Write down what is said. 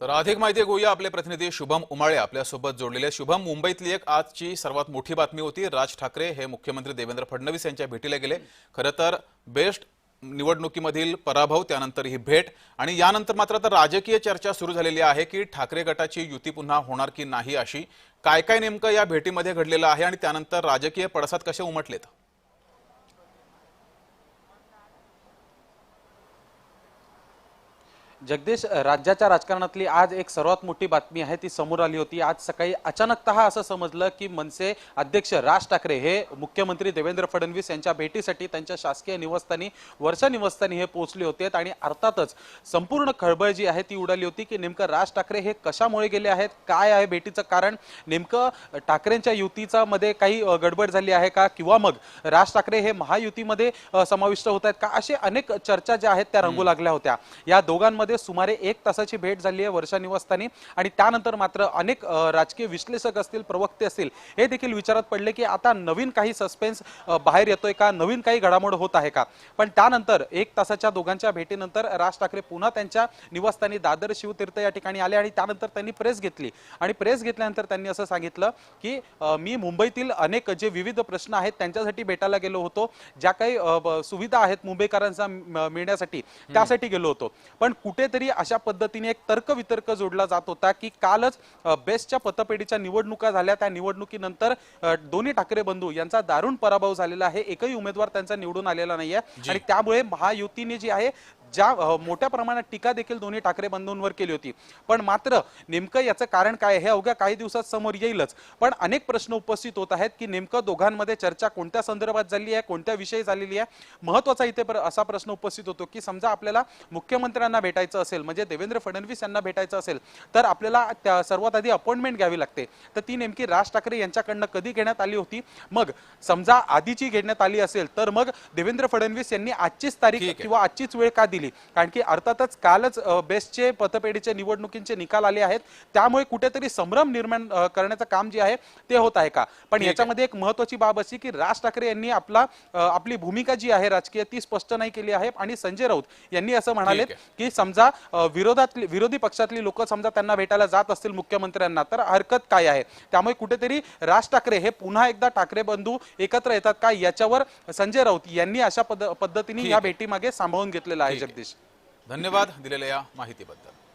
तर अधिक माहिती घेऊया आपले प्रतिनिधी शुभम उमाळे. आपल्यासोबत जोडलेले शुभम मुंबईतली एक आजची सर्वात मोठी बातमी होती. राज ठाकरे हे मुख्यमंत्री देवेंद्र फडणवीस यांच्या भेटीला गेले. खरं तर बेस्ट निवडणुकीमधील पराभव त्यानंतर ही भेट. आणि यानंतर मात्र तर राजकीय चर्चा सुरू झालेली आहे की ठाकरे गटाची युती पुन्हा होणार की नाही अशी. काय काय नेमकं या भेटीमध्ये घडलेलं आहे आणि त्यानंतर राजकीय पडसाद कसे उमटलेत? जगदीश राज्याच्या राजकारणातली आज एक सर्वात मोठी बातमी आहे ती समोर आली होती. आज सकाळी अचानकतः असं समजलं की मनसे अध्यक्ष राज ठाकरे हे मुख्यमंत्री देवेंद्र फडणवीस यांच्या भेटीसाठी त्यांच्या शासकीय निवासस्थानी वर्षा निवासस्थानी हे पोहोचले होते. आणि अर्थातच संपूर्ण खळबळ जी आहे ती उडाली होती की नेमकं राज ठाकरे हे कशामुळे गेले आहेत काय आहे भेटीचं कारण नेमकं ठाकरेंच्या युतीचा मध्ये काही गडबड झाली आहे का? किंवा मग राज ठाकरे हे महायुतीमध्ये समाविष्ट होत आहेत का? असे अनेक चर्चा ज्या आहेत त्या रंगू लागल्या होत्या. या दोघांमध्ये सुमारे एक तासाची भेट झाली आहे वर्षा निवासस्थानी. आणि त्यानंतर मात्र अनेक राजकीय विश्लेषक असतील प्रवक्ते असतील हे देखील विचारात पडले की आता नवीन काही सस्पेन्स बाहेर येतोय का? नवीन काही घडामोड होत आहे का? पण त्यानंतर एक तासाच्या दोघांच्या भेटीनंतर राज ठाकरे पुन्हा त्यांच्या निवासस्थानी दादर शिवतीर्थ या ठिकाणी आले आणि त्यानंतर त्यांनी प्रेस घेतली. आणि प्रेस घेतल्यानंतर त्यांनी असं सांगितलं की मी मुंबईतील अनेक जे विविध प्रश्न आहेत त्यांच्यासाठी भेटायला गेलो होतो. ज्या काही सुविधा आहेत मुंबईकरांचा मिळण्यासाठी त्यासाठी गेलो होतो. पण कुठेतरी अशा पद्धतीने एक तर्क वितर्क जोडला जात होता की कालच बेस्टच्या पतपेढीच्या निवडणुका झाल्या. त्या निवडणुकीनंतर दोन्ही ठाकरे बंधू यांचा दारुण पराभव झालेला आहे. एकही उमेदवार त्यांचा निवडून आलेला नाहीये. आणि त्यामुळे महायुतीने जी आहे ज्या मोठ्या प्रमाणात टीका देखील दोन्ही ठाकरे बंधूंवर केली होती. पण मात्र नेमकं याचं कारण काय? हे अवघ्या काही दिवसात समोर येईलच. पण अनेक प्रश्न उपस्थित होत आहेत की नेमकं दोघांमध्ये चर्चा कोणत्या संदर्भात झाली आहे कोणत्या विषयी झालेली आहे? महत्त्वाचा इथे प्र- असा प्रश्न उपस्थित होतो की समजा आपल्याला मुख्यमंत्र्यांना भेटायचं असेल म्हणजे देवेंद्र फडणवीस यांना भेटायचं असेल तर आपल्याला त्या सर्वात आधी अपॉइंटमेंट घ्यावी लागते. तर ती नेमकी राज ठाकरे यांच्याकडनं कधी घेण्यात आली होती? मग समजा आधीची घेण्यात आली असेल तर मग देवेंद्र फडणवीस यांनी आजचीच तारीख. किंवा आजचीच वेळ का दिली? कारण की अर्थातच कालच बेस्टचे पतपेढीचे निवडणुकीचे निकाल आले आहेत. त्यामुळे कुठेतरी संभ्रम निर्माण करण्याचं काम जे आहे ते होत आहे का? पण. याच्यामध्ये एक महत्वाची बाब अशी की राज ठाकरे यांनी आपला आपली भूमिका जी आहे राजकीय ती स्पष्ट नाही केली आहे. आणि संजय राऊत यांनी असं म्हणाले की समजा विरोधातली विरोधी पक्षातली लोक समजा त्यांना भेटायला जात असतील मुख्यमंत्र्यांना तर हरकत काय आहे? त्यामुळे कुठेतरी राज ठाकरे हे पुन्हा एकदा ठाकरे बंधू एकत्र येतात का? याच्यावर संजय राऊत यांनी अशा पद्ध- पद्धतीने या. भेटीमागे सांभाळून घेतलेलं आहे. जगदीश. धन्यवाद दिलेल्या या माहितीबद्दल.